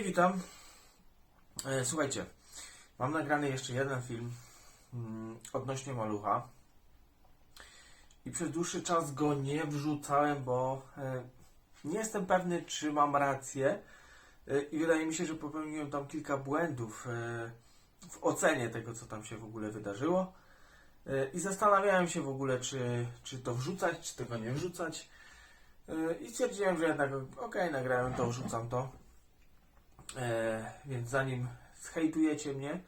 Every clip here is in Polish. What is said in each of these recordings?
Hej, witam. E, Słuchajcie, mam nagrany jeszcze jeden film mm, odnośnie malucha. I przez dłuższy czas go nie wrzucałem, bo e, nie jestem pewny, czy mam rację. E, I wydaje mi się, że popełniłem tam kilka błędów w ocenie tego, co tam się w ogóle wydarzyło. I zastanawiałem się w ogóle, czy, czy to wrzucać, czy tego nie wrzucać. I stwierdziłem, że jednak okej, nagrałem to, wrzucam to. E, więc zanim zhejtujecie mnie,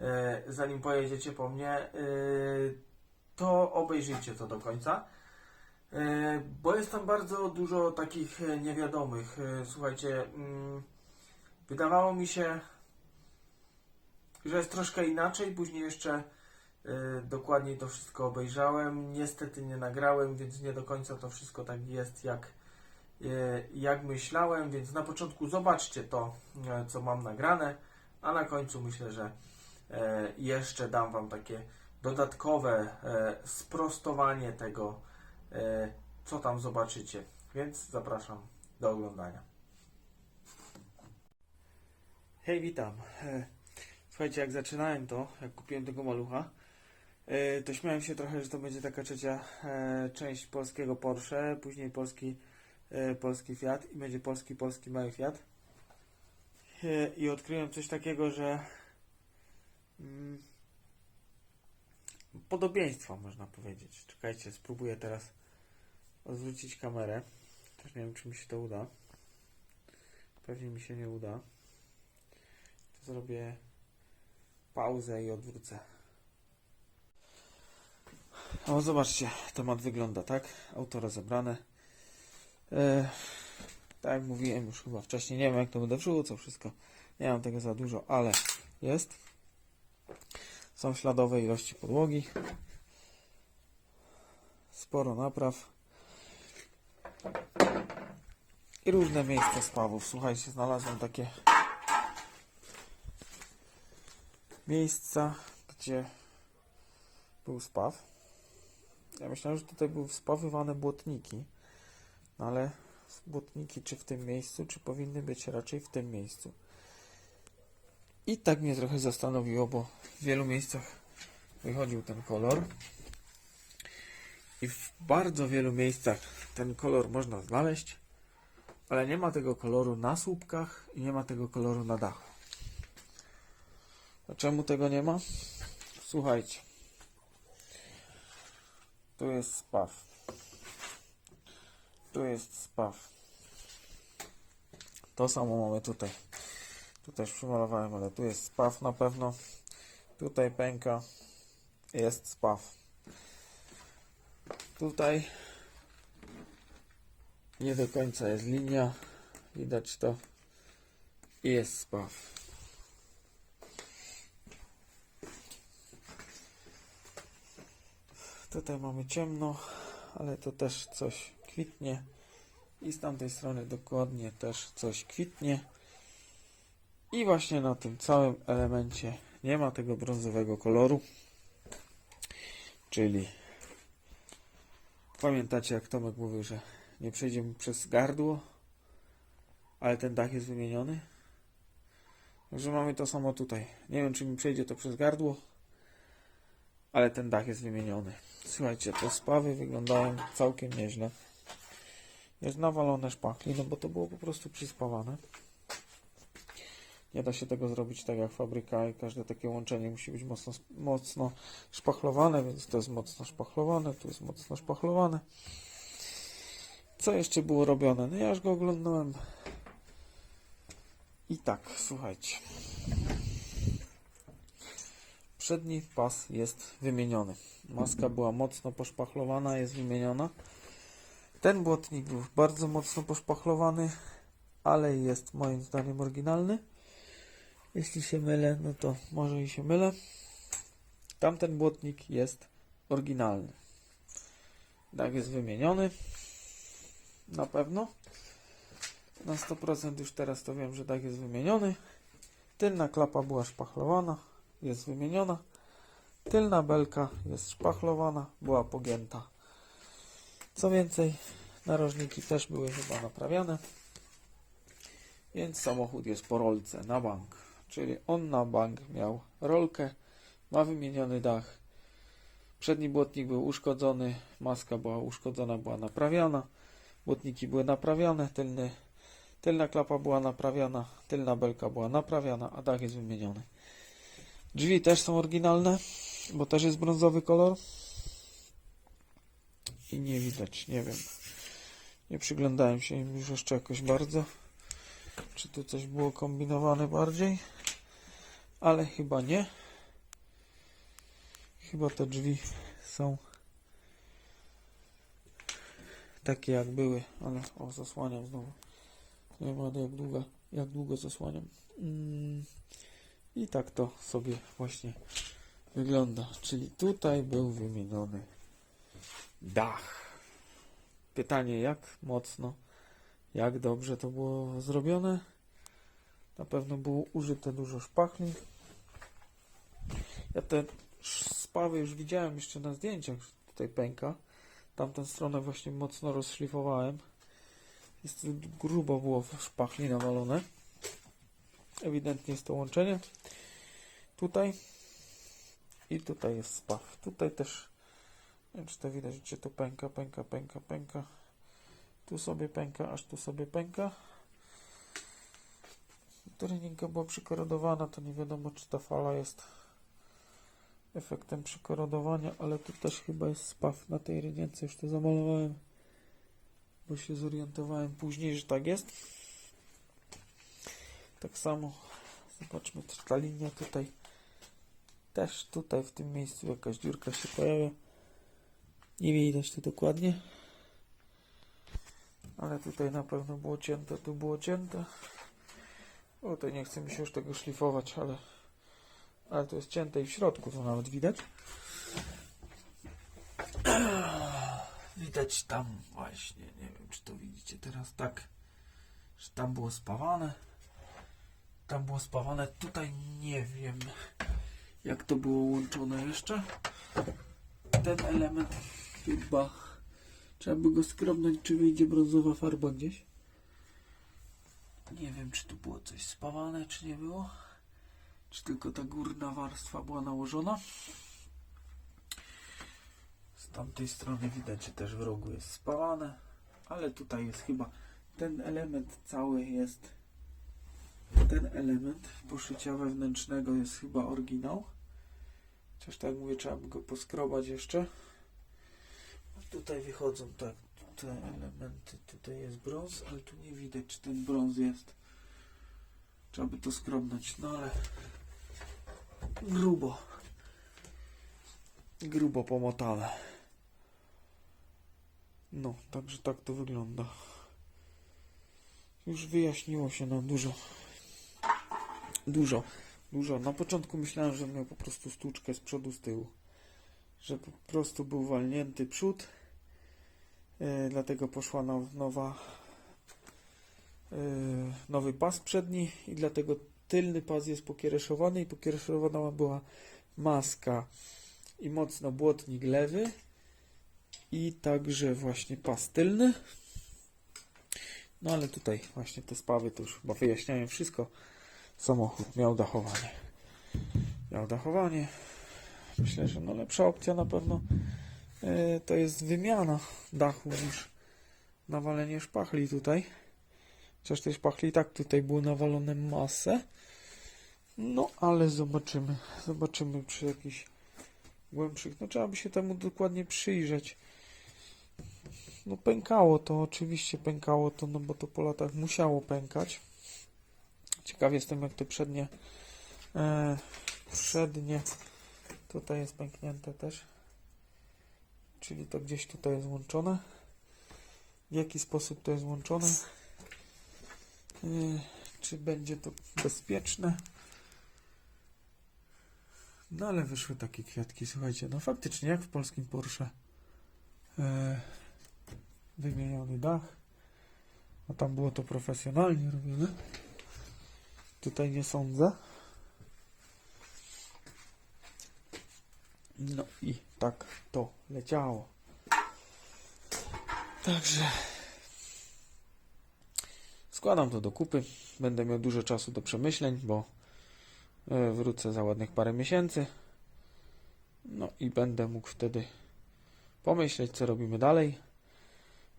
e, zanim pojedziecie po mnie, e, to obejrzyjcie to do końca. E, bo jest tam bardzo dużo takich e, niewiadomych. E, słuchajcie, mm, wydawało mi się, że jest troszkę inaczej. Później jeszcze e, dokładniej to wszystko obejrzałem. Niestety nie nagrałem, więc nie do końca to wszystko tak jest, jak, jak myślałem. Więc na początku zobaczcie to, e, co mam nagrane, a na końcu myślę, że e, jeszcze dam Wam takie dodatkowe e, sprostowanie tego, e, co tam zobaczycie. Więc zapraszam do oglądania. Hej, witam. E, Słuchajcie, jak zaczynałem to, jak kupiłem tego malucha, e, to śmiałem się trochę, że to będzie taka trzecia e, część polskiego Porsche, później polski, e, polski Fiat i będzie polski, polski mały Fiat. E, I odkryłem coś takiego, że mm, podobieństwa można powiedzieć. Czekajcie, spróbuję teraz odwrócić kamerę. Też nie wiem, czy mi się to uda. Pewnie mi się nie uda. To zrobię pauzę i odwrócę. O, zobaczcie, temat wygląda tak. Auto rozebrane. E, tak jak mówiłem już chyba wcześniej, nie wiem jak to będę wrzucał wszystko. Nie mam tego za dużo, ale jest. Są śladowe ilości podłogi. Sporo napraw. I różne miejsca spawów. Słuchajcie, znalazłem takie miejsca, gdzie był spaw. Ja myślałem, że tutaj były spawywane błotniki, no ale błotniki czy w tym miejscu, czy powinny być raczej w tym miejscu. I tak mnie trochę zastanowiło, bo w wielu miejscach wychodził ten kolor. I w bardzo wielu miejscach ten kolor można znaleźć, ale nie ma tego koloru na słupkach i nie ma tego koloru na dachu. A czemu tego nie ma? Słuchajcie. Tu jest spaw. Tu jest spaw. To samo mamy tutaj. Tu też przymalowałem, ale tu jest spaw na pewno. Tutaj pęka. Jest spaw. Tutaj nie do końca jest linia. Widać to. I jest spaw. Tutaj mamy ciemno, ale to też coś kwitnie. I z tamtej strony dokładnie też coś kwitnie. I właśnie na tym całym elemencie nie ma tego brązowego koloru. Czyli pamiętacie jak Tomek mówił, że nie przejdzie mi przez gardło, ale ten dach jest wymieniony. Także mamy to samo tutaj. Nie wiem czy mi przejdzie to przez gardło, ale ten dach jest wymieniony. Słuchajcie, te spawy wyglądają całkiem nieźle. Jest nawalone szpachli, no bo to było po prostu przyspawane. Nie da się tego zrobić tak jak fabryka i każde takie łączenie musi być mocno, mocno szpachlowane, więc to jest mocno szpachlowane, tu jest mocno szpachlowane. Co jeszcze było robione? No ja już go oglądałem. I tak, słuchajcie. Przedni pas jest wymieniony. Maska była mocno poszpachlowana, jest wymieniona. Ten błotnik był bardzo mocno poszpachlowany, ale jest moim zdaniem oryginalny. Jeśli się mylę, no to może i się mylę. Tamten błotnik jest oryginalny. Dach jest wymieniony. Na pewno. Na 100% już teraz to wiem, że dach jest wymieniony. Tylna klapa była szpachlowana, jest wymieniona. Tylna belka jest szpachlowana, była pogięta. Co więcej, narożniki też były chyba naprawiane. Więc samochód jest po rolce na bank. Czyli on na bank miał rolkę, ma wymieniony dach. Przedni błotnik był uszkodzony, maska była uszkodzona, była naprawiana. Błotniki były naprawiane, tylny, tylna klapa była naprawiana, tylna belka była naprawiana, a dach jest wymieniony. Drzwi też są oryginalne, bo też jest brązowy kolor. I nie widać, nie wiem. Nie przyglądałem się im już jeszcze jakoś bardzo. Czy tu coś było kombinowane bardziej? Ale chyba nie. Chyba te drzwi są takie jak były, ale o zasłaniam znowu. Nie wiem jak długo, jak długo zasłaniam. Mm. I tak to sobie właśnie wygląda. Czyli tutaj był wymieniony dach. Pytanie jak mocno, jak dobrze to było zrobione. Na pewno było użyte dużo szpachli. Ja te spawy już widziałem jeszcze na zdjęciach, tutaj pęka. Tamtą stronę właśnie mocno rozszlifowałem. Jest grubo było w szpachli nawalone. Ewidentnie jest to łączenie. Tutaj i tutaj jest spaw. Tutaj też nie wiem, czy to widać, gdzie to pęka, pęka, pęka, pęka. Tu sobie pęka, aż tu sobie pęka. Która linka była przykorodowana, to nie wiadomo, czy ta fala jest efektem przykorodowania, ale tu też chyba jest spaw na tej rynience. Już to zamalowałem, bo się zorientowałem później, że tak jest. Tak samo zobaczmy, czy ta linia tutaj też tutaj w tym miejscu jakaś dziurka się pojawia. Nie widać to dokładnie. Ale tutaj na pewno było cięte, tu było cięte. O, tutaj nie chce mi się już tego szlifować, ale, ale to jest cięte i w środku to nawet widać. Widać tam właśnie, nie wiem czy to widzicie teraz tak, że tam było spawane. Tam było spawane, tutaj nie wiem jak to było łączone jeszcze. Ten element chyba trzeba by go skrobnąć, czy wyjdzie brązowa farba gdzieś. Nie wiem, czy tu było coś spawane, czy nie było. Czy tylko ta górna warstwa była nałożona. Z tamtej strony widać, że też w rogu jest spawane, ale tutaj jest chyba ten element cały jest ten element poszycia wewnętrznego jest chyba oryginał. Chociaż tak jak mówię, trzeba by go poskrobać jeszcze. Tutaj wychodzą tak te elementy. Tutaj jest brąz, ale tu nie widać, czy ten brąz jest. Trzeba by to skrobnąć, no ale grubo. Grubo pomotane. No, także tak to wygląda. Już wyjaśniło się nam dużo. Dużo, dużo. Na początku myślałem, że miał po prostu stłuczkę z przodu, z tyłu. Że po prostu był walnięty przód. E, dlatego poszła now, nowa e, nowy pas przedni i dlatego tylny pas jest pokiereszowany i pokiereszowana była maska i mocno błotnik lewy i także właśnie pas tylny. No ale tutaj właśnie te spawy to już chyba wyjaśniają wszystko. Samochód miał dachowanie. Miał dachowanie. Myślę, że no lepsza opcja na pewno to jest wymiana dachu niż nawalenie szpachli tutaj. Chociaż tej szpachli tak tutaj było nawalone masę. No ale zobaczymy. Zobaczymy przy jakichś głębszych. No trzeba by się temu dokładnie przyjrzeć. No pękało to, oczywiście pękało to, no bo to po latach musiało pękać. Ciekaw jestem jak te przednie e, przednie tutaj jest pęknięte też. Czyli to gdzieś tutaj jest łączone. W jaki sposób to jest łączone? E, czy będzie to bezpieczne? No ale wyszły takie kwiatki, słuchajcie, no faktycznie jak w polskim Porsche. E, wymieniony dach. A tam było to profesjonalnie robione. Tutaj nie sądzę. No i tak to leciało. Także składam to do kupy. Będę miał dużo czasu do przemyśleń, bo e, wrócę za ładnych parę miesięcy. No i będę mógł wtedy pomyśleć, co robimy dalej.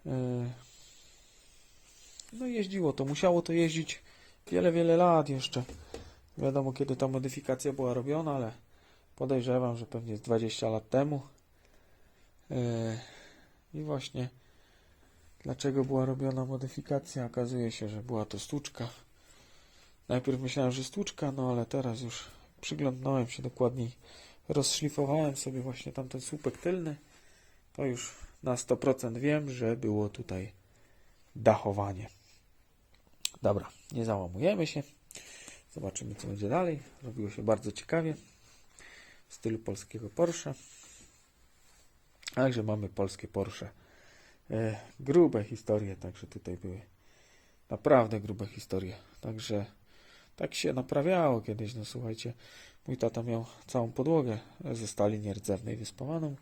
E, No jeździło to, musiało to jeździć wiele, wiele lat jeszcze. Wiadomo, kiedy ta modyfikacja była robiona, ale podejrzewam, że pewnie z 20 lat temu. E, I właśnie dlaczego była robiona modyfikacja? Okazuje się, że była to stłuczka. Najpierw myślałem, że stłuczka, no ale teraz już przyglądnąłem się dokładniej. Rozszlifowałem sobie właśnie tamten słupek tylny. To już na 100% wiem, że było tutaj dachowanie. Dobra, nie załamujemy się. Zobaczymy, co będzie dalej. Robiło się bardzo ciekawie stylu polskiego Porsche. Także mamy polskie Porsche. E, grube historie, także tutaj były naprawdę grube historie. Także tak się naprawiało kiedyś. No słuchajcie, mój tata miał całą podłogę ze stali nierdzewnej wyspawaną.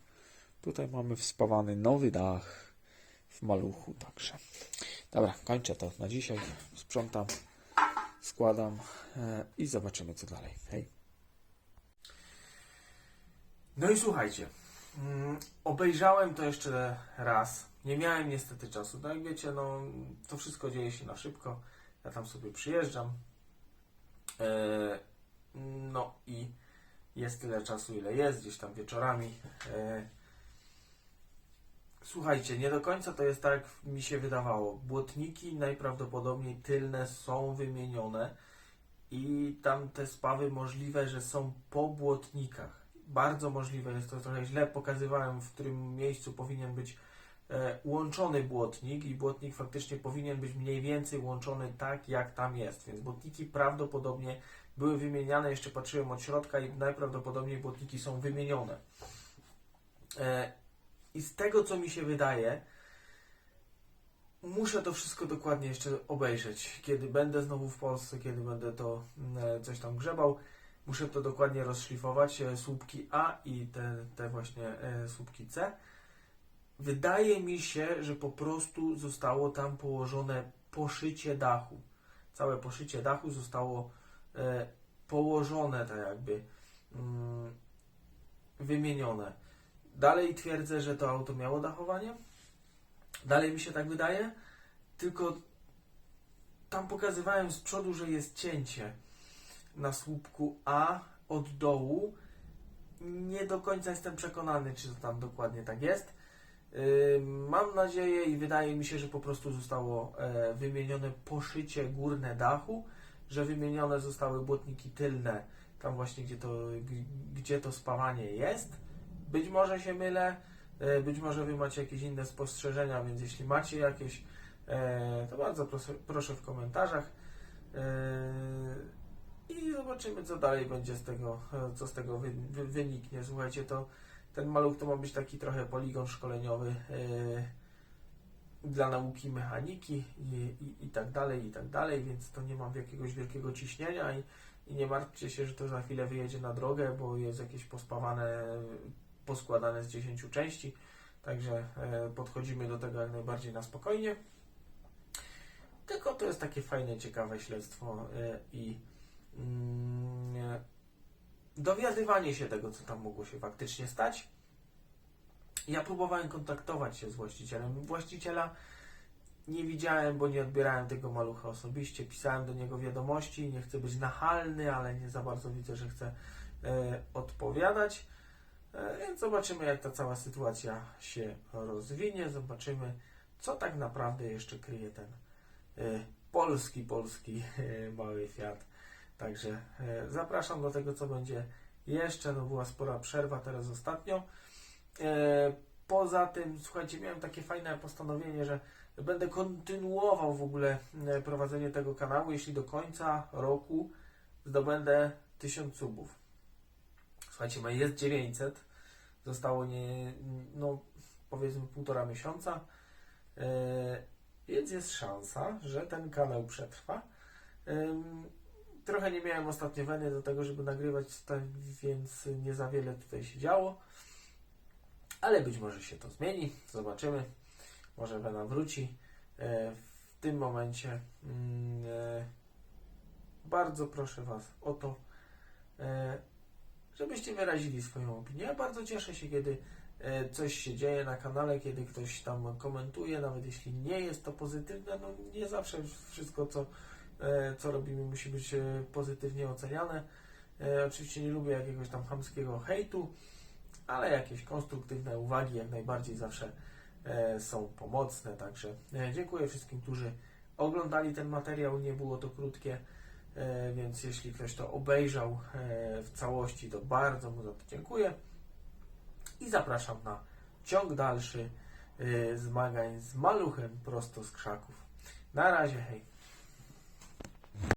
Tutaj mamy wspawany nowy dach w maluchu, także. Dobra, kończę to na dzisiaj. Sprzątam, składam e, i zobaczymy co dalej. Hej. No i słuchajcie, mm, obejrzałem to jeszcze raz. Nie miałem niestety czasu. No jak wiecie, no to wszystko dzieje się na szybko. Ja tam sobie przyjeżdżam. E, no i jest tyle czasu, ile jest, gdzieś tam wieczorami. E, słuchajcie, nie do końca to jest tak, jak mi się wydawało. Błotniki najprawdopodobniej tylne są wymienione i tam te spawy możliwe, że są po błotnikach. Bardzo możliwe jest to trochę źle pokazywałem, w którym miejscu powinien być e, łączony błotnik i błotnik faktycznie powinien być mniej więcej łączony tak, jak tam jest. Więc błotniki prawdopodobnie były wymieniane, jeszcze patrzyłem od środka i najprawdopodobniej błotniki są wymienione. E, I z tego, co mi się wydaje, muszę to wszystko dokładnie jeszcze obejrzeć. Kiedy będę znowu w Polsce, kiedy będę to mm, coś tam grzebał, muszę to dokładnie rozszlifować. e, Słupki A i te, te właśnie e, słupki C. Wydaje mi się, że po prostu zostało tam położone poszycie dachu. Całe poszycie dachu zostało e, położone, tak jakby mm, wymienione. Dalej twierdzę, że to auto miało dachowanie. Dalej mi się tak wydaje. Tylko tam pokazywałem z przodu, że jest cięcie na słupku A od dołu. Nie do końca jestem przekonany, czy to tam dokładnie tak jest. Mam nadzieję i wydaje mi się, że po prostu zostało e, wymienione poszycie górne dachu, że wymienione zostały błotniki tylne, tam właśnie gdzie to, gdzie to spawanie jest. Być może się mylę, e, być może Wy macie jakieś inne spostrzeżenia, więc jeśli macie jakieś, e, to bardzo proszę, proszę w komentarzach. I zobaczymy, co dalej będzie z tego, e, co z tego wy, wy, wyniknie. Słuchajcie, to ten maluch to ma być taki trochę poligon szkoleniowy e, dla nauki mechaniki i, i, i tak dalej, i tak dalej, więc to nie mam jakiegoś wielkiego ciśnienia i, i nie martwcie się, że to za chwilę wyjedzie na drogę, bo jest jakieś pospawane, poskładane z 10 części, także e, podchodzimy do tego jak najbardziej na spokojnie. Tylko to jest takie fajne, ciekawe śledztwo e, i dowiadywanie się tego, co tam mogło się faktycznie stać. Ja próbowałem kontaktować się z właścicielem. Właściciela nie widziałem, bo nie odbierałem tego malucha osobiście. Pisałem do niego wiadomości. Nie chcę być nachalny, ale nie za bardzo widzę, że chce e, odpowiadać. E, więc zobaczymy, jak ta cała sytuacja się rozwinie. Zobaczymy, co tak naprawdę jeszcze kryje ten e, polski, polski e, mały Fiat. Także e, zapraszam do tego, co będzie jeszcze. No była spora przerwa teraz ostatnio. E, poza tym, słuchajcie, miałem takie fajne postanowienie, że będę kontynuował w ogóle e, prowadzenie tego kanału, jeśli do końca roku zdobędę 1000 subów. Słuchajcie, jest 900. Zostało nie, no powiedzmy półtora miesiąca. Więc jest szansa, że ten kanał przetrwa. Trochę nie miałem ostatnio weny do tego, żeby nagrywać, tak więc nie za wiele tutaj się działo. Ale być może się to zmieni. Zobaczymy. Może wena wróci. E, W tym momencie mm, e, bardzo proszę Was o to, e, żebyście wyrazili swoją opinię. Ja bardzo cieszę się, kiedy coś się dzieje na kanale, kiedy ktoś tam komentuje, nawet jeśli nie jest to pozytywne, no nie zawsze wszystko, co, co robimy, musi być e, pozytywnie oceniane. E, Oczywiście nie lubię jakiegoś tam chamskiego hejtu, ale jakieś konstruktywne uwagi jak najbardziej zawsze e, są pomocne. Także e, dziękuję wszystkim, którzy oglądali ten materiał. Nie było to krótkie, e, więc jeśli ktoś to obejrzał e, w całości, to bardzo mu za to dziękuję. I zapraszam na ciąg dalszy e, zmagań z maluchem prosto z krzaków. Na razie, hej.